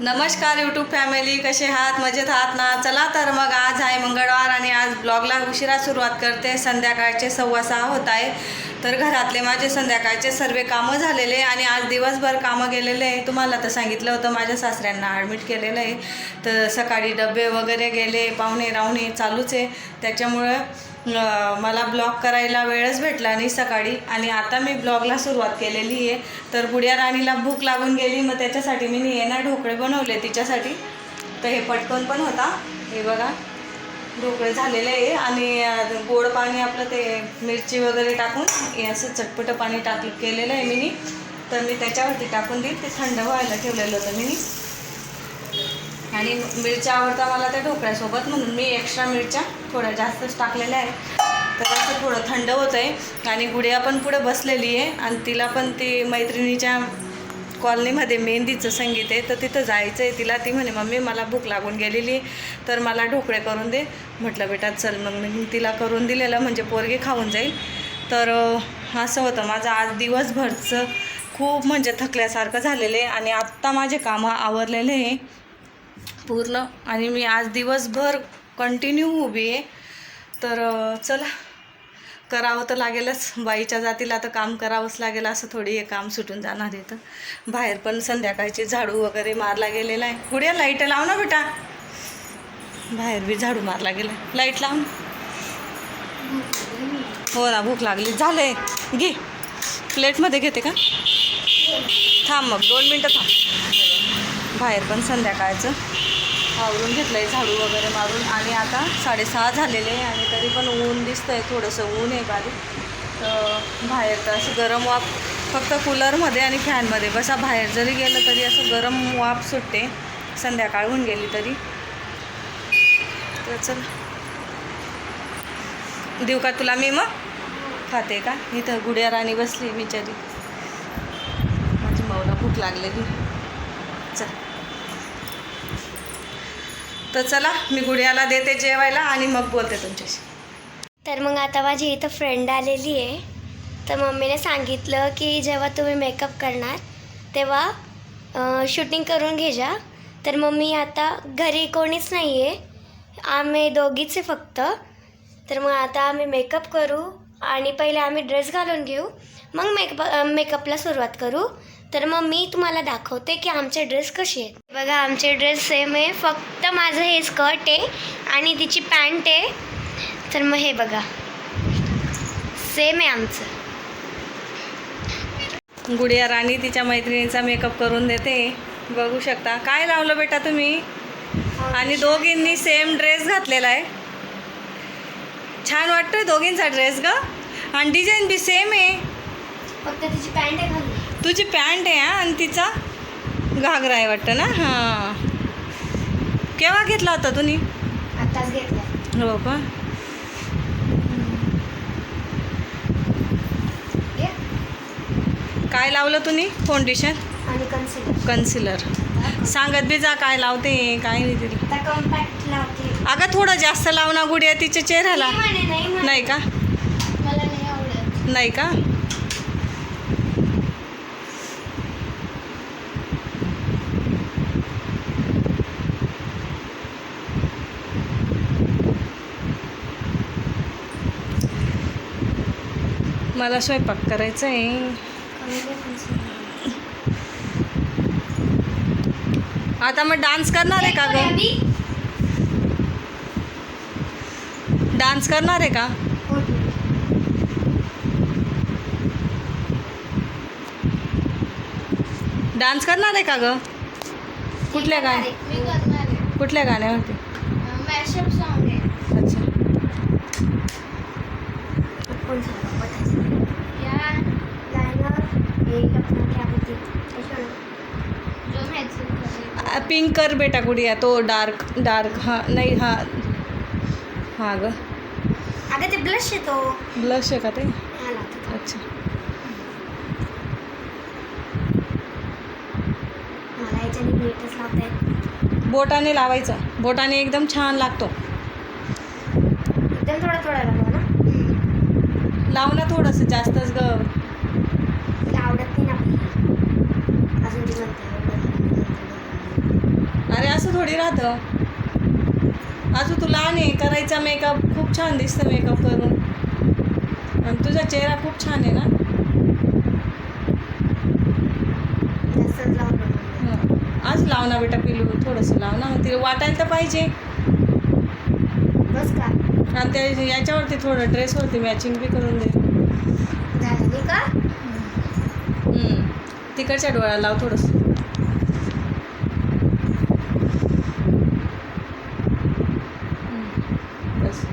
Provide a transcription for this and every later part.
नमस्कार YouTube family कसे आहात? मजेत आहात ना? चला तर मग आज आहे मंगळवार आणि आज ब्लॉगला उशिरा सुरुवात करते. संध्याकाळचे सव्वा सहा होत आहे तर घरातले माझे संध्याकाळचे सर्व कामं झालेले आणि आज दिवसभर कामं गेलेले आहे. तुम्हाला तर सांगितलं होतं माझ्या सासऱ्यांना ॲडमिट केलेलं आहे. तर सकाळी डबे वगैरे गेले पाहुणे रावणे चालूच आहे. त्याच्यामुळं मला ब्लॉग करायला वेळच भेटला नाही सकाळी. आणि आता मी ब्लॉगला सुरुवात केलेली आहे. तर गुड्या राणीला भूक लागून गेली मग त्याच्यासाठी मी नी ना ढोकळे बनवले तिच्यासाठी. तर हे पटकन पण होता. हे बघा ढोकळे झालेले आहे. आणि गोड पाणी आपलं ते मिरची वगैरे टाकून हे असं चटपटं पाणी टाक केलेलं आहे मी तर मी त्याच्यावरती टाकून देईल ते थंड व्हायला ठेवलेलं होतं मी आणि मिरच्या आवडता मला त्या ढोकळ्यासोबत म्हणून मी एक्स्ट्रा मिरच्या थोड्या जास्तच टाकलेल्या आहे तर असं थोडं थंड होतं आहे आणि गुडिया पण पुढं बसलेली आहे आणि तिला पण ती मैत्रिणीच्या कॉलनीमध्ये मेहंदीचं संगीत आहे तर तिथं जायचं आहे तिला ती म्हणे मम्मी मला भूक लागून गेलेली आहे, तर मला ढोकळे करून दे. म्हटलं बेटा चल मग. मी तिला करून दिलेलं म्हणजे पोरगी खाऊन जाईल. तर असं होतं. माझं आज दिवसभरचं खूप म्हणजे थकल्यासारखं झालेलं आहे आणि आत्ता माझे कामं आवरलेले आहे. पूर्ण आणि मी आज दिवसभर कंटिन्यू उभी आहे. तर चला. करावं तर लागेलच. बाईच्या जातीला तर काम करावंच लागेल असं थोडी हे काम सुटून जाणार आहे तर बाहेर पण संध्याकाळची झाडू वगैरे मारला गेलेला आहे. पुढे लाइट लाव ना बेटा. बाहेर बी झाडू मारला गेला लाइट लाव ना. हो ना भूक लागली. झाले घे. प्लेटमध्ये घेते का? थांब मग. दोन मिनटं थांब. बाहेर पण संध्याकाळचं. आवरून घेतलं आहे झाडू वगैरे मारून. आणि आता साडेसहा झालेले आहे आणि तरी पण ऊन दिसतं आहे थोडंसं ऊन आहे बारीक. तर बाहेर तर असं गरम वाफ फक्त कूलरमध्ये आणि फॅनमध्ये. बसा बाहेर जरी गेलं तरी असं गरम वाफ सुटते. संध्याकाळ होऊन गेली तरी. तर चल. देऊ का तुला मी मग? खाते का? इथं गुड्या राणी बसली बिचारी. माझी माऊला भूक लागलेली. चल. तर चला मी गुडियाला देते जेवायला आणि मग बोलते तुमच्याशी. तर मग आता माझी इथं फ्रेंड आलेली आहे. तर मम्मीने सांगितलं की जेव्हा तुम्ही मेकअप करणार तेव्हा शूटिंग करून घेजा तर मम्मी आता घरी कोणीच नाही आहे आम्ही दोघीच आहे फक्त. तर मग आता आम्ही मेकअप करू आणि पहिले आम्ही ड्रेस घालून घेऊ. मग मेकअप मेकअपला सुरुवात करू. तर मग मी तुम्हाला दाखवते की आमचे ड्रेस कसे आहेत. बघा आमचे ड्रेस सेम आहे. फक्त माझं हे स्कर्ट आहे आणि तिची पॅन्ट आहे. तर मग हे बघा. सेम आहे आमचं. गुडिया राणी तिच्या मैत्रिणीचा मेकअप करून देते. बघू शकता. काय लावलं बेटा तुम्ही? आणि दोघींनी सेम ड्रेस घातलेला आहे. छान वाटतोय दोघींचा ड्रेस ग. आणि डिझाईन बी सेम आहे. फक्त तिची पॅन्ट आहे तुझी पॅन्ट आहे हा आणि तिचा घागरा आहे वाटतं ना? हां. केव्हा घेतला होता तुम्ही? आताच घेतलं. हो का? काय लावलं तुम्ही? फाउंडेशन आणि कन्सिलर कन्सिलर सांगत बी जा काय लावते काय नाही तिला अगं थोडं जास्त लाव ना गुडिया तिच्या चेहऱ्याला. नाही का? नाही का? मला स्वयंपाक करायचा आहे. आता मग डान्स करणार आहे का ग? डान्स करणार आहे का हो. डान्स करणार आहे का ग कुठल्या गाण्या कुठल्या गाण्यावरती मॅशअप सॉन्ग आहे अच्छा कौन सा बताइए या लाइनर एक अपना क्या बोलते हैं जो मैं पिंक कर बेटा गुडिया तो डार्क डार्क हां नाही हां हां ग। अगं ते ब्लश आहे तो. ब्लश आहे का ते? हा अच्छा. येत बोटाने लावायचं. बोटाने एकदम छान लागतो. एकदम थोडा थोडा लावा ना? लाव ना थोडंसं जास्तच ग ते आवडत नाही ना आपल्याला अजून ती म्हणते एवढं अरे असं थोडी राहतं. अजून तू लहान आहे करायचा मेकअप खूप छान दिसतं मेकअप करून आणि तुझा चेहरा खूप छान आहे ना. हं. आज लाव ना बेटा पिलू थोडंसं लाव ना तिला वाटायला तर पाहिजे. बस का? आणि त्या याच्यावरती थोडं ड्रेसवरती मॅचिंग बी करून दे. का. तिकडच्या डोळ्याला लाव थोडंसं हं. बस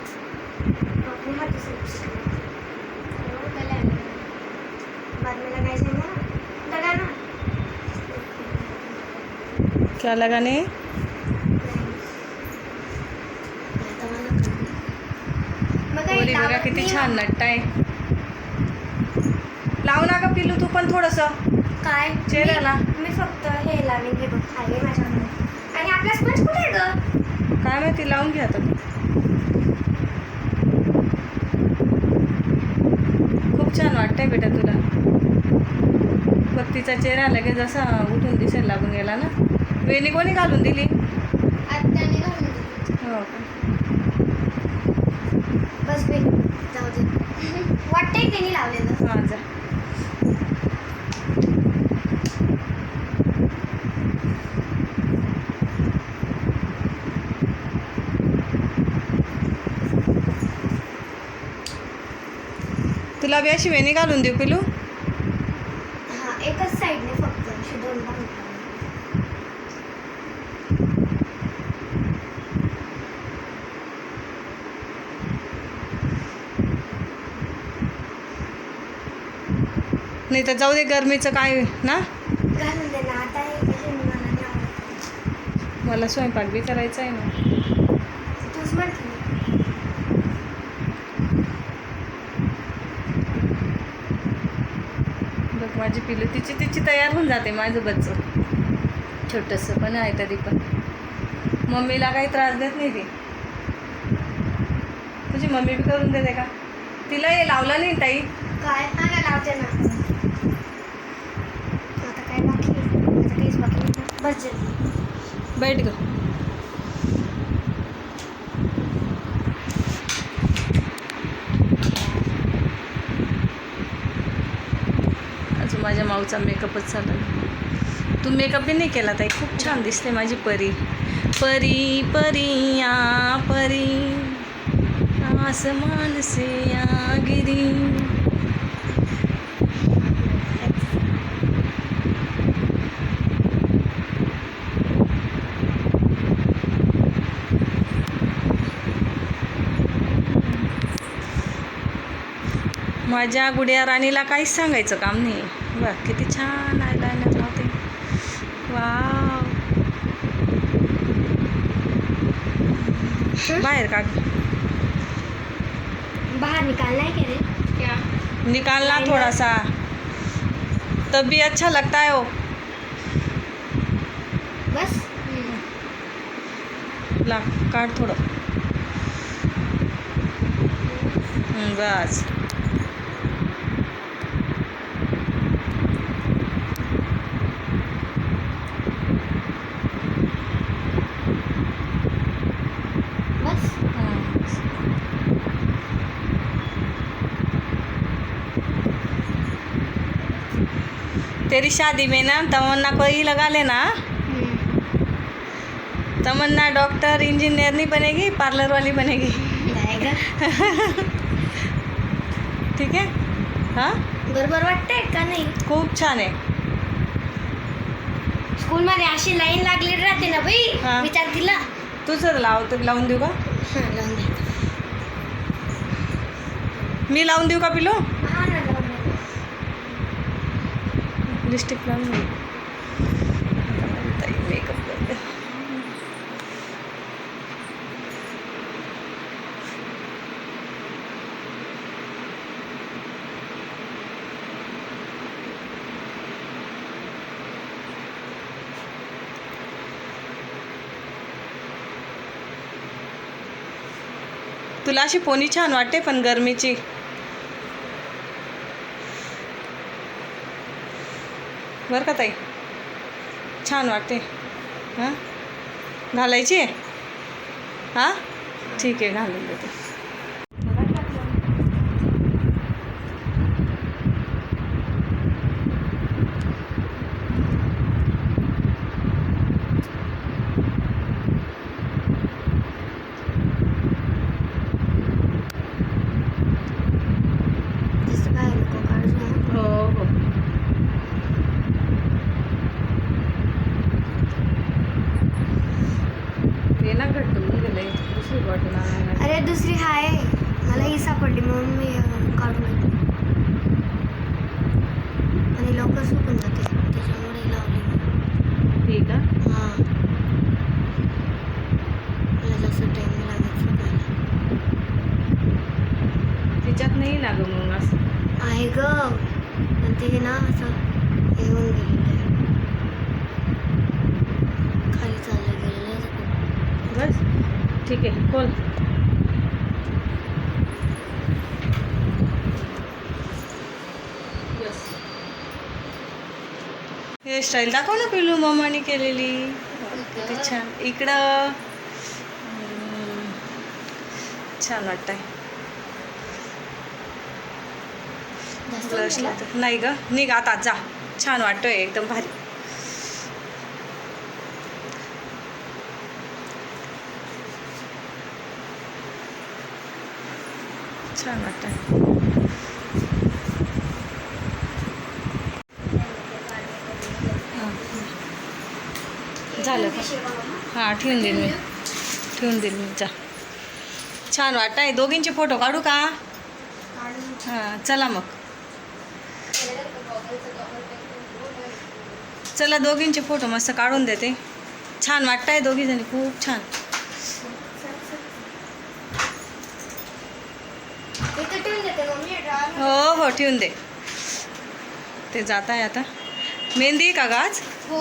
आपली हात दुसरी हो, त्याला आहे. बातमीला काय सांगा लगा ना पोरी बघा लावत किती छान. नट्ट आहे. लाव ना पिलू तू पण थोडंसं. काय? चेहऱ्याला. मी मी फक्त हे लावेन हे बघ आहे माझ्याकडे आणि आपला स्पंज कुठे आहे ग? काय माहिती लावून घ्या आता. खूप छान वाटतंय बेटा तुला. बघ तिचा चेहरा लगेच असा उठून दिसायला लागून गेला ना. वेणी कोणी घालून दिली. हो बस जाऊ दे. वाटतंय त्यांनी लावलेलं? हां जा. तुला बी अशी वेणी घालून देऊ पिलू हा एकच साईडने फक्त असे दोन भाग नाही तर जाऊ दे गरमीचं काय ना? मला स्वयंपाक बी करायचा आहे ना. बघ माझी पिलू तिची तिची तयार होऊन जाते माझं बच्चं. छोटंसं पण आहे तरी पण. मम्मीला काही त्रास देत नाही ती. तुझी मम्मी बी करून देते का? तिला हे लावलं नाही ताई? काय? लावते ना आता काय बाकी आहे? आता काहीच बाकी बैठ ग. अजून माझ्या माऊचा मेकअपच झाला. तू मेकअपही नाही केला ताई? खूप छान दिसते माझी परी. परी परी या परी. आसमान से या गिरी. माझ्या गुड्या राणीला काहीच सांगायचं काम नाही बघ किती छान आयलाइनर लावते वाव. बाहेर काढ. बाहर निकालना है क्या? रे क्या निकालना. थोड़ा सा तब भी अच्छा लगता है. वो बस. ला काढ थोडं. बस हं. तेरी शादी में ना तमन्ना को ही लगा लेना। तमन्ना डॉक्टर इंजीनियर नहीं बनेगी पार्लर वाली बनेगी। ठीक आहे हां? बरोबर वाटतंय का नाही? खूप छान। आहे स्कूलमध्ये अशी लाईन लागली राहते ना बाई हा. विचार तिला तुझं लाव तर लावून देऊ का हा लावून दे। मी लावून देऊ का पिलो हा ना लावून दे लिपस्टिक लावून देऊ मेकअप करते. तुला अशी पोनी छान वाटते पण गरमीची. बरं का ताई? छान वाटते. हां? घालायची? आहे हां? ठीक आहे घालून देते जसं काय नको काढू नये. हो हो ते ना घट्ट होऊन गेलंय दुसरी बॉटल आणायला अरे दुसरी आहे मला ही सापडली म्हणून मी अं, काढून घेतली आणि लवकर सुकून जाते त्याच्यामुळे लावली मी. ठीक आहे हां मला जास्त टाईम नाही लागत सुकायला तिच्यात नाही ना गं मग असं आहे ग पण ते ना असं होऊन गेलेलं आहे खाली चाललं गेलेलं आहे. बस ठीक आहे खोल हेअरस्टाईल दाखव ना पिलू मम्माने केलेली किती छान इकडं हम्म, छान वाटतंय नाही ग निघ आता जा. छान वाटतोय एकदम भारी. छान वाटतंय. झालं. हां ठेवून देईन मी. ठेवून देईन मी जा. छान वाटतंय. दोघींचे फोटो काढू का? हां चला मग. चला दोघींचे फोटो मस्त काढून देते. छान वाटतंय दोघी जणी खूप छान. हो हो ठेवून दे. ते जात आहे आता. मेहंदी का गाज हो.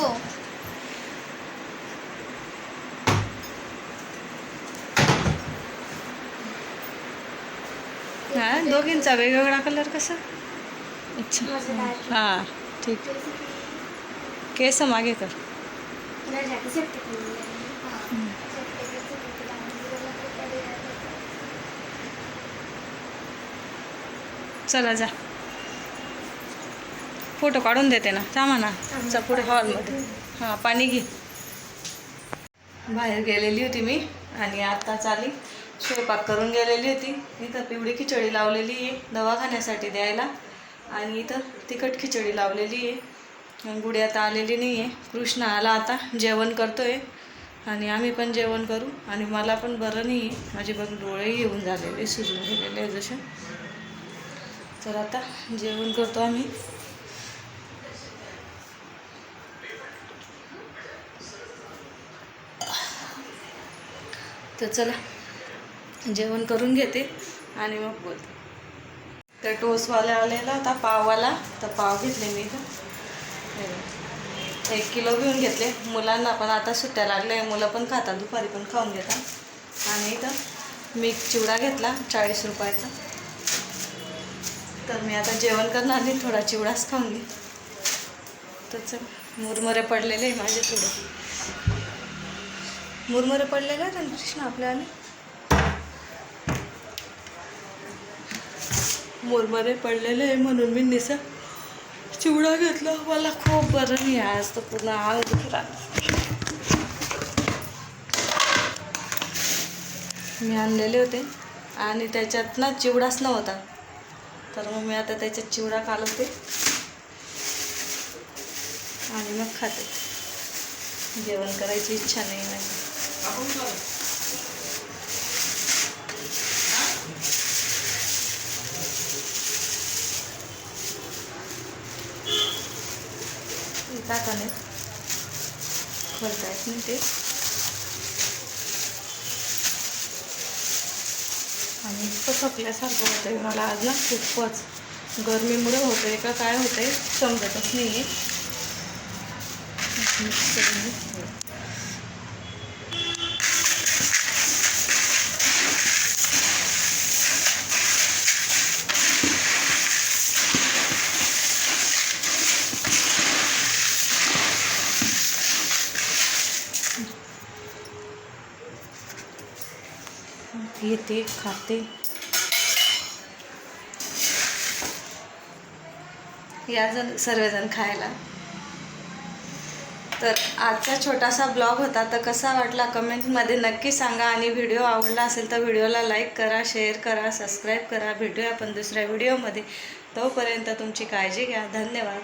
हां दोघींचा वेगवेगळा कलर कसा? अच्छा? हां ठीक. केस मागे कर. चला जा. फोटो काढून देते ना. थांबा ना. चा पुढे हॉलमध्ये. हां पाणी घे. बाहेर गेलेली होती मी आणि आत्ता चाली स्वयंपाक करून गेलेली होती. इथं पिवळी खिचडी लावलेली आहे दवाखान्यासाठी द्यायला. आणि इथं तिखट खिचडी लावलेली आहे. गुडी आता आलेली नाही आहे कृष्ण आला आता जेवण करतोय. आणि आम्ही पण जेवण करू. आणि मला पण बरं नाही आहे माझे बघ डोळेही येऊन झालेले सुजून गेलेले आहे जसे. तर आता जेवण करतो आम्ही. तर चला जेवण करून घेते आणि मग बोलते. तर टोसवाला आलेला होता पाववाला. तर पाव घेतले मी इथं. हो. एक किलो घेऊन घेतले. मुलांना पण आता सुट्ट्या लागल्या. मुलं पण खातात दुपारी पण खाऊन घेतात. आणि इथं मी चिवडा घेतला चाळीस रुपयाचा. तर मी आता जेवण करणार नाही थोडा चिवडाच खाऊन घे. तर मुरमुरे पडलेले आहे माझे थोडे. मुरमुरे पडलेले आहेत आणि कृष्ण आपल्याला मुरमुरे पडलेले आहे म्हणून मी निसा चिवडा घेतला. मला खूप बरं नाही आज तर पूर्ण आग दुखला मी आणलेले होते. आणि त्याच्यात ना चिवडाच नव्हता. तर मग मी आता त्याच्यात चिवडा कालवते. आणि मग खाते. जेवण करायची इच्छा नाही माझी. टाकाने. खोलतायत येत नाही ते. आणि इतकं थकल्यासारखं होतं आहे मला आज ना खूपच गरमीमुळे होतं आहे का काय होतं आहे समजतच नाही आहे मिक्स खाते. या जण सर्वजण खायला. तर आजचा छोटासा ब्लॉग होता तर कसा वाटला कमेंटमध्ये नक्की सांगा. आणि व्हिडिओ आवडला असेल तर व्हिडिओला लाईक करा शेअर करा सबस्क्राईब करा. भेटूया आपण दुसऱ्या व्हिडिओमध्ये. तोपर्यंत तुमची काळजी घ्या. धन्यवाद.